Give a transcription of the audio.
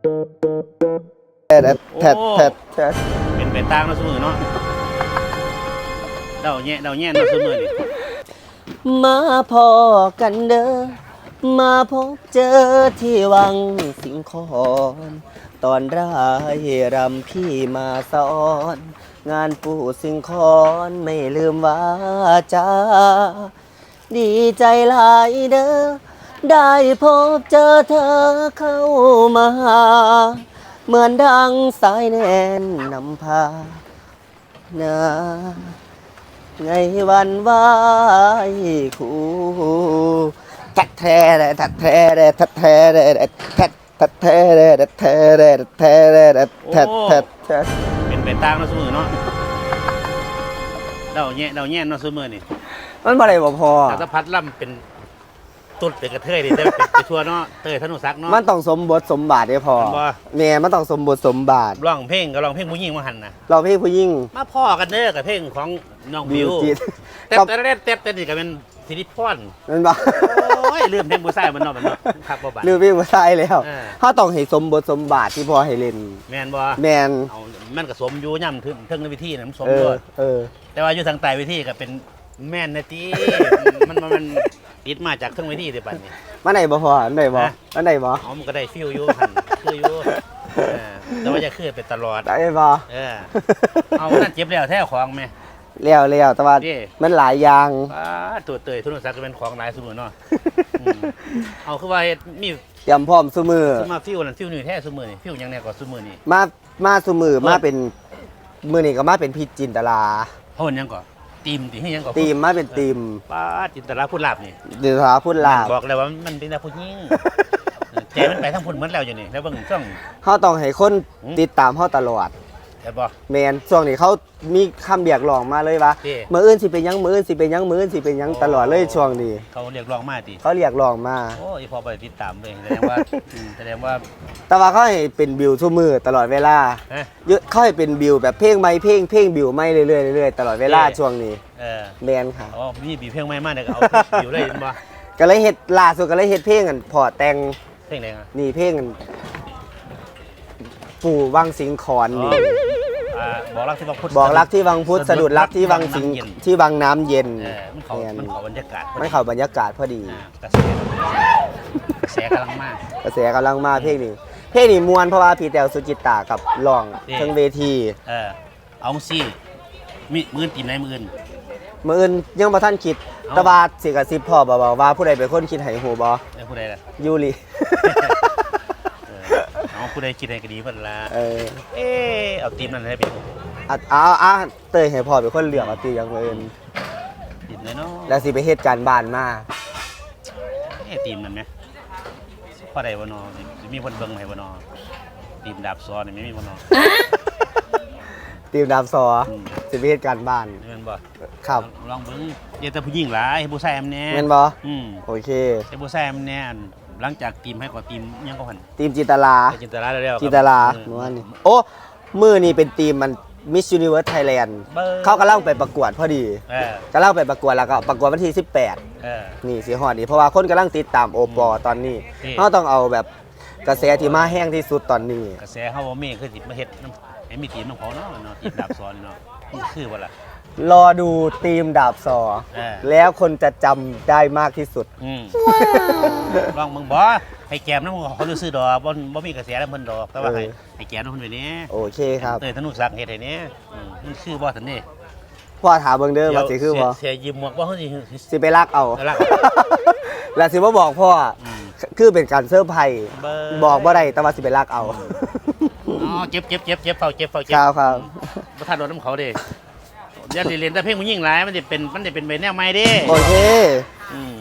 แทดแทดแทดแทดเป็นไปตางเนาะเสมอเนาะเดาแย่เดาแย่เนาะเสมอนี่มาพอกันเด้อ มาพบเจอที่วังสิงคอนตอนร่ายรำพี่มาสอน งานปู่สิงคอนไม่ลืมว่าจาดีใจหลายเด้อ ได้พบเจอเธอเข้ามา เหมือนดังสายแนนนำพานาไงวันไหวายคู่ทัดแท้แดทัดแท้แดทัดแท้แดทัดทัดแท้แดทัดแท้แดทัดแท้แดทัดทัดทัดเป็นไปตางเนาะเสมอเนาะเดาแย่เดาแย่เนาะเสมอนี่มันบ่ได้บ่พอแต่ถ้าพัดล่ำเป็น ตุ้ดเป็นกระเทยดิแต่เป็นไปทั่วเนาะเตยธนุศักดิ์เนาะ มันต้องสมบทสมบาทได้พอมันบ่ แม่มันต้องสมบทสมบาทร้องเพลงก็ร้องเพลงผู้หญิงมาหันนะเราพี่ผู้ยิ่ง มาพ่อกันเด้อกับเพลงของน้องบิวจิต แต่กับแต่แต่แต่แต่นี่ก็เป็นสิริพรมันบ่ โอ้ยลืมเพลงผู้ชายมันเนาะมันเนาะครับบ่บัด ลืมพี่มาใช่แล้วเออถ้าต้องให้สมบทสมบาทที่พอให้เล่น แม่นบ่แมนเอามันก็สมอยู่ย่ำถึงถึงในวิธีน่ะมันสมเอด้อวยเออแต่ว่าอยู่ทางใต้วิธีก็เป็น แม่นนะติมันมันมันติดมาจากทั้งวิธีแต่ปัดนี่มาไหนบ่พออันไหนบ่ฮะ อันไหนบ่เอามันก็ได้ฟิลอยู่หันคืออยู่เออแต่ว่าจะคือไปตลอด ได้บ่ เออ เอานั่นเจ็บแล้วแท้ของแม่เลี้ยวเลี้ยวแต่ว่าเด้มันหลายอย่าง ป้าตัวเตยทุนศักดิ์ก็เป็นของหลายสมุนเนาะอืมเอาคือว่าเฮ็ดมีเตรียมพร้อมซุมือซื้อมาฟิวนั่นฟิวนี่แท้สมือนี่ฟิวหยังแน่ก็สมือนี่ มามาซุมือเปิด มาเป็นมือนี่ก็มาเป็นพี่จินตลาเฮาหยังก็ ตีมติให้หยังก็ทีมมาเป็นทีมป้าจินตลาพูดลาบนี่เดือดาพูดลาบบอกแล้วว่ามันเป็นแต่ผู้หญิงใจมันไปทั้งพุ่นหมดแล้วอย่างนี้แล้วเบิ่งช่องเฮาต้องให้คนอืมติดตามเฮาตลอด แต่บ่แมนช่วงนี้เขามีคำเรียกร้องมาเลยว่าเด้ มื้ออื่นสิเป็นหยังมื้ออื่นสิเป็นหยังมื้ออื่นสิเป็นหยังตลอดเลยช่วงนี้ เขาเรียกร้องมาติเขาเรียกร้องมา โอ้ยพอไปติดตามเลยแสดงว่า อืมแสดงว่าแต่ว่าเขาให้เป็นบิวทุกมือตลอดเวลาเอ๊ะเยอะเขาให้เป็นบิวแบบเพลงไม่เพลงเพลงบิวไม่เรื่อยๆเรื่อยๆตลอดเวลาเด้ ช่วงนี้เออแมนค่ะ อ๋อมีบีบเพลงใหม่มาเนี่ยก็เอาอยู่เลยเห็นบ่ก็เลยเฮ็ดล่าสุดก็เลยเฮ็ดเพลงกันพอแต่งเพลงไหนอะนี่เพลงกันปู่วังสิงขอนอ๋อนี่ อ่าบอกรักที่วังพุทธบอกรักที่วังพุทธสะดุดรักที่วังสิงน้ำเย็นที่วังน้ำเย็นเออมันเขาแม่นมันเขาบรรยากาศไม่เข้าบรรยากาศพอดี อ่ากระแสกระแสกำลังมาก กระแสกำลังมาเพลงนี้ เพลงนี้มวนเพราะว่าพี่แตวสุจิตตากับร้องนี่ทั้งเวทีเออเอาสิมีมือนตีนไหนมือน มื้ออื่นยังบ่ทันคิดเอ้า แตะบาสิกระซิบพ่อเบาๆว่าผู้ใดเป็นคนคิดให้ฮู้บ่ไอ้ผู้ใดล่ะยูริเออ เอาผู้ใดคิดให้ก็ดีเพิ่นละเออเออเอาตีมนั่นให้เป็นอะเอาอะเตยให้พ่อเป็นคนเลือกเอาตีอย่างอื่นตีมเลยเนาะแล้วสิไปเฮ็ดการบ้านมาเอ้ตีมนั่นไหมพอได้บ่เนอสิมีคนเบิ่งให้บ่เนอตีมดาบซ้อนนี่ไม่มีบ่เนอ ตีมดามซออืม สิไปเฮ็ดการบ้าน แม่นบ่ครับลองเบิ่งอย่าแต่ผู้หญิงหลายให้ผู้ชายแอมแน่แม่นบ่อืมโอเคให้ผู้ชายแอมแน่ หลังจากตีมให้ก็ตีมยังก็หันทีมจินตลา ไปจินตลาแล้วๆจินตลาเออเมื่อวานนี้โอ้ มือนี่เป็นทีมมัน Miss Universe Thailand เบิ่งเขากำลังไปประกวดพอดีเออกำลังไปประกวดแล้วก็ประกวดวันที่18เออนี่สิฮอดนี่เพราะว่าคนกำลังติดตามโอปอตอนนี้นี่เราต้องเอาแบบกระแสที่มาแห้งที่สุดตอนนี้ กระแสเฮาบ่มีคือสิมาเฮ็ดน้ำให้มีตีมน้ำเขาเนาะเนาะตีมดาบซ้อนเนาะมันคือบ่ล่ะ รอดูทีมดาบซอเออแล้วคนจะจำได้มากที่สุด อืมลองมึงบ่ให้แกมน้ำเขาซื้อดอกบ่บ่มีกระแสแล้วเพิ่นดอก แต่ว่าให้เออ ให้แกมน้ำเพิ่นไปนี้โอเคครับเตยธนุศักดิ์เฮ็ดให้นี้อืมมันคือบ่ซั่นนี่พ่อถามเบิ่งเด้อว่าสิคือบ่เสียยิ้มหมวกบ่เฮาสิ สิไปลักเอารักแล้วสิบ่บอกพ่อออืม คือเป็นการเซอร์ไพรส์เบิ่ง บอกบ่ได้แต่ว่าสิไปลักเอา อ๋อเจ็บเจ็บเจ็บเจ็บเฝ้าเจ็บเฝ้าเจ็บครับครับ บ่ทันโดนน้ำเขาเด้ อย่าเรียนแต่เพลงผู้หญิงหลายมันจะเป็นมันจะเป็นไปแนวใหม่เด้โอเค อืม